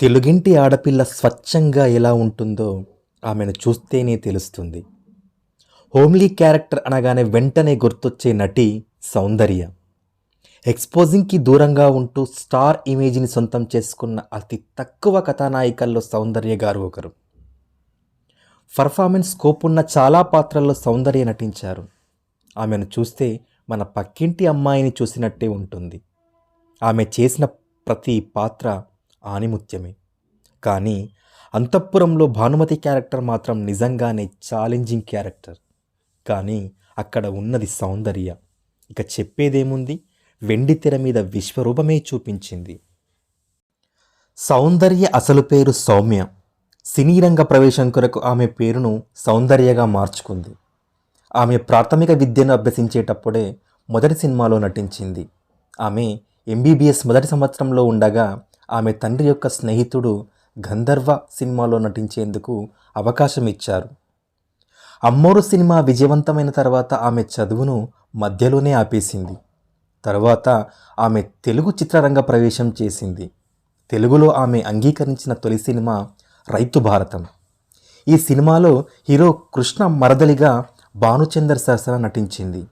తెలుగింటి ఆడపిల్ల స్వచ్ఛంగా ఎలా ఉంటుందో ఆమెను చూస్తేనే తెలుస్తుంది. హోమ్లీ క్యారెక్టర్ అనగానే వెంటనే గుర్తొచ్చే నటి సౌందర్య. ఎక్స్పోజింగ్కి దూరంగా ఉంటూ స్టార్ ఇమేజ్ని సొంతం చేసుకున్న అతి తక్కువ కథానాయికల్లో సౌందర్య గారు ఒకరు. పర్ఫార్మెన్స్ స్కోప్ ఉన్న చాలా పాత్రల్లో సౌందర్య నటించారు. ఆమెను చూస్తే మన పక్కింటి అమ్మాయిని చూసినట్టే ఉంటుంది. ఆమె చేసిన ప్రతి పాత్ర ఆనిముత్యమే. కానీ అంతఃపురంలో భానుమతి క్యారెక్టర్ మాత్రం నిజంగానే ఛాలెంజింగ్ క్యారెక్టర్ కానీ అక్కడ ఉన్నది సౌందర్య. ఇక చెప్పేదేముంది? వెండి తెర మీద విశ్వరూపమే చూపించింది. సౌందర్య అసలు పేరు సౌమ్య. సినీ రంగ ప్రవేశం కొరకు ఆమె పేరును సౌందర్యగా మార్చుకుంది. ఆమె ప్రాథమిక విద్యను అభ్యసించేటప్పుడే మొదటి సినిమాలో నటించింది. ఆమె ఎంబీబీఎస్ మొదటి సంవత్సరంలో ఉండగా ఆమె తండ్రి యొక్క స్నేహితుడు గంధర్వ సినిమాలో నటించేందుకు అవకాశం ఇచ్చారు అమ్మోరు సినిమా విజయవంతమైన తర్వాత ఆమె చదువును మధ్యలోనే ఆపేసింది. తర్వాత ఆమె తెలుగు చిత్రరంగ ప్రవేశం చేసింది. తెలుగులో ఆమె అంగీకరించిన తొలి సినిమా రైతు భారతం. ఈ సినిమాలో హీరో కృష్ణ మరదలిగా భానుచందర్ సరసన నటించింది.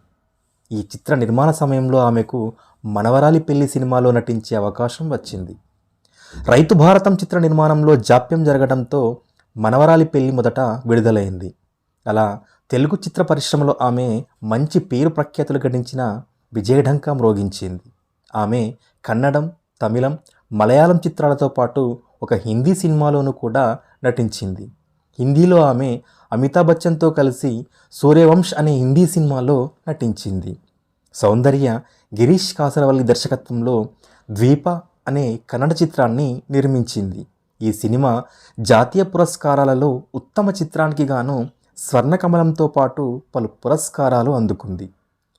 ఈ చిత్ర నిర్మాణ సమయంలో ఆమెకు మనవరాలి పెళ్ళి సినిమాలో నటించే అవకాశం వచ్చింది. రైతు భారతం చిత్ర నిర్మాణంలో జాప్యం జరగడంతో మనవరాలి పెళ్ళి మొదట విడుదలైంది. అలా తెలుగు చిత్ర పరిశ్రమలో ఆమె మంచి పేరు ప్రఖ్యాతులు గడించిన విజయఢంకా మ్రోగించింది. ఆమె కన్నడం తమిళం మలయాళం చిత్రాలతో పాటు ఒక హిందీ సినిమాలోనూ కూడా నటించింది. హిందీలో ఆమె అమితాబ్ బచ్చన్తో కలిసి సూర్యవంశ్ అనే హిందీ సినిమాలో నటించింది. సౌందర్య గిరీష్ కాసరవల్లి దర్శకత్వంలో ద్వీప అనే కన్నడ చిత్రాన్ని నిర్మించింది. ఈ సినిమా జాతీయ పురస్కారాలలో ఉత్తమ చిత్రానికి గాను స్వర్ణకమలంతో పాటు పలు పురస్కారాలు అందుకుంది.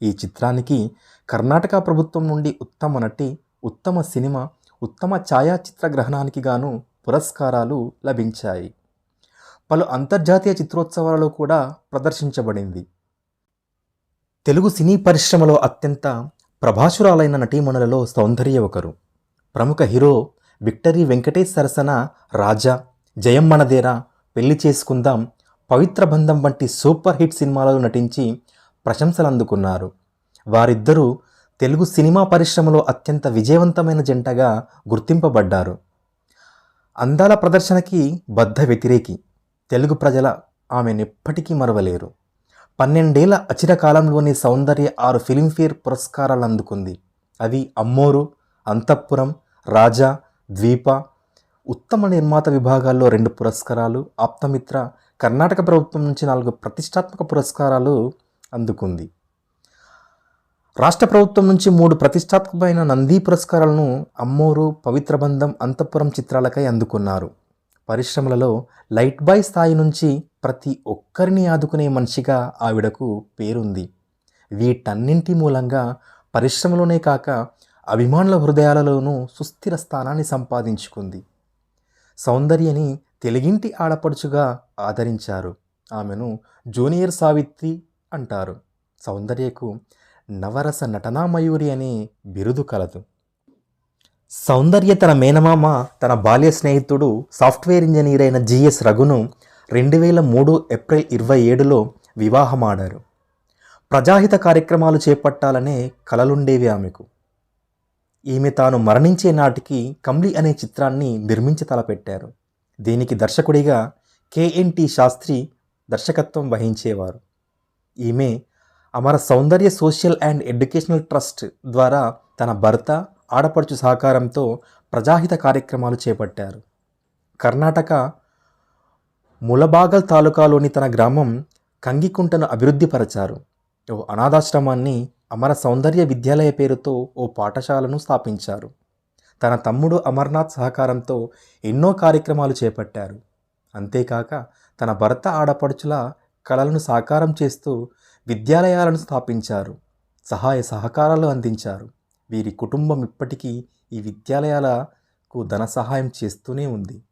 ఈ చిత్రానికి కర్ణాటక ప్రభుత్వం నుండి ఉత్తమ నటి ఉత్తమ సినిమా ఉత్తమ ఛాయాచిత్ర గ్రహణానికి గాను పురస్కారాలు లభించాయి. పలు అంతర్జాతీయ చిత్రోత్సవాలలో కూడా ప్రదర్శించబడింది. తెలుగు సినీ పరిశ్రమలో అత్యంత ప్రభాసురాలైన నటీమణులలో సౌందర్య ఒకరు. ప్రముఖ హీరో విక్టరీ వెంకటేష్ సరసన రాజా జయం మనదేరా పెళ్ళి చేసుకుందాం పవిత్ర బంధం వంటి సూపర్ హిట్ సినిమాలలో నటించి ప్రశంసలు అందుకున్నారు వారిద్దరూ తెలుగు సినిమా పరిశ్రమలో అత్యంత విజయవంతమైన జంటగా గుర్తింపబడ్డారు. అందాల ప్రదర్శనకి బద్ధ వ్యతిరేకి తెలుగు ప్రజల ఆమెనెప్పటికీ మరవలేరు. పన్నెండేళ్ళ అచిర కాలంలోని సౌందర్య ఆరు ఫిలింఫేర్ పురస్కారాలు అందుకుంది అవి అమ్మోరు అంతఃపురం రాజా ద్వీప ఉత్తమ నిర్మాత విభాగాల్లో రెండు పురస్కారాలు ఆప్తమిత్ర కర్ణాటక ప్రభుత్వం నుంచి నాలుగు ప్రతిష్టాత్మక పురస్కారాలు అందుకుంది. రాష్ట్ర ప్రభుత్వం నుంచి మూడు ప్రతిష్టాత్మకమైన నంది పురస్కారాలను అమ్మోరు పవిత్ర బంధం అంతఃపురం చిత్రాలకై అందుకున్నారు. పరిశ్రమలలో లైట్ బాయ్ స్థాయి నుంచి ప్రతి ఒక్కరిని ఆదుకునే మనిషిగా ఆవిడకు పేరుంది. వీటన్నింటి మూలంగా పరిశ్రమలోనే కాక అభిమానుల హృదయాలలోనూ సుస్థిర స్థానాన్ని సంపాదించుకుంది. సౌందర్యని తెలుగింటి ఆడపడుచుగా ఆదరించారు. ఆమెను జూనియర్ సావిత్రి అంటారు. సౌందర్యకు నవరస నటనామయూరి అనే బిరుదు కలదు. సౌందర్య తన మేనమామ తన బాల్య స్నేహితుడు సాఫ్ట్వేర్ ఇంజనీర్ అయిన జిఎస్ రఘును రెండు వేల మూడు ఏప్రిల్ ఇరవై ఏడులో వివాహమాడారు. ప్రజాహిత కార్యక్రమాలు చేపట్టాలనే కలలుండేవి ఆమెకు. ఈమె తాను మరణించే నాటికి కమ్లి అనే చిత్రాన్ని నిర్మించి తలపెట్టారు దీనికి దర్శకుడిగా కేఎన్టి శాస్త్రి దర్శకత్వం వహించేవారు. ఈమె Amara Soundarya social and educational trust ద్వారా తన భర్త ఆడపడుచు సహకారంతో ప్రజాహిత కార్యక్రమాలు చేపట్టారు. కర్ణాటక ములబాగల్ తాలూకాలోని తన గ్రామం కంగికుంటను అభివృద్ధిపరచారు. ఓ అనాథాశ్రమాన్ని అమర సౌందర్య విద్యాలయ పేరుతో ఓ పాఠశాలను స్థాపించారు. తన తమ్ముడు అమర్నాథ్ సహకారంతో ఎన్నో కార్యక్రమాలు చేపట్టారు. అంతేకాక తన భర్త ఆడపడుచుల కళలను సాకారం చేస్తూ విద్యాలయాలను స్థాపించారు. సహాయ సహకారాలు అందించారు. వీరి కుటుంబం ఇప్పటికీ ఈ విద్యాలయాలకు ధన సహాయం చేస్తూనే ఉంది.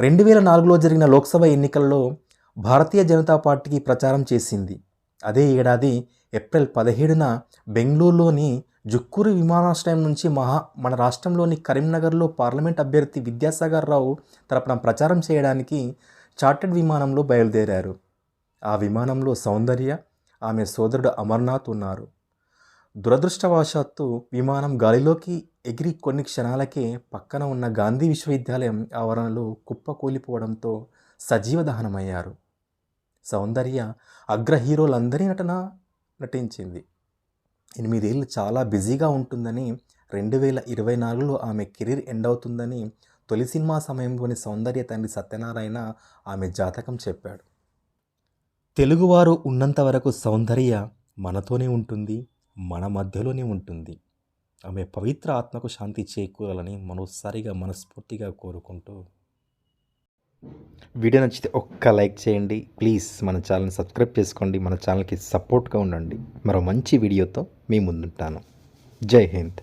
రెండు వేల నాలుగులో జరిగిన లోక్సభ ఎన్నికల్లో భారతీయ జనతా పార్టీకి ప్రచారం చేసింది. అదే ఏడాది ఏప్రిల్ పదిహేడున బెంగళూరులోని జుక్కూరు విమానాశ్రయం నుంచి మహా మన రాష్ట్రంలోని కరీంనగర్లో పార్లమెంట్ అభ్యర్థి విద్యాసాగర్ రావు తరపున ప్రచారం చేయడానికి చార్టెడ్ విమానంలో బయలుదేరారు. ఆ విమానంలో సౌందర్య ఆమె సోదరుడు అమర్నాథ్ ఉన్నారు. దురదృష్టవశాత్తు విమానం గాలిలోకి ఎగిరి కొన్ని క్షణాలకే పక్కన ఉన్న గాంధీ విశ్వవిద్యాలయం ఆవరణలో కుప్పకూలిపోవడంతో సజీవ దహనమయ్యారు. సౌందర్య అగ్ర హీరోలందరి నటన నటించింది. ఎనిమిదేళ్ళు చాలా బిజీగా ఉంటుందని రెండు వేల ఇరవై నాలుగులో ఆమె కెరీర్ ఎండ్ అవుతుందని తొలి సినిమా సమయంలోని సౌందర్య తండ్రి సత్యనారాయణ ఆమె జాతకం చెప్పాడు. తెలుగువారు ఉన్నంత వరకు సౌందర్య మనతోనే ఉంటుంది మన మధ్యలోనే ఉంటుంది. ఆమె పవిత్ర ఆత్మకు శాంతి చేకూరాలని మరోసారిగా మనస్ఫూర్తిగా కోరుకుంటూ వీడియో నచ్చితే ఒక్క లైక్ చేయండి. ప్లీజ్ మన ఛానల్ని సబ్స్క్రైబ్ చేసుకోండి. మన ఛానల్కి సపోర్ట్గా ఉండండి. మరో మంచి వీడియోతో మీ ముందుంటాను. జై హింద్.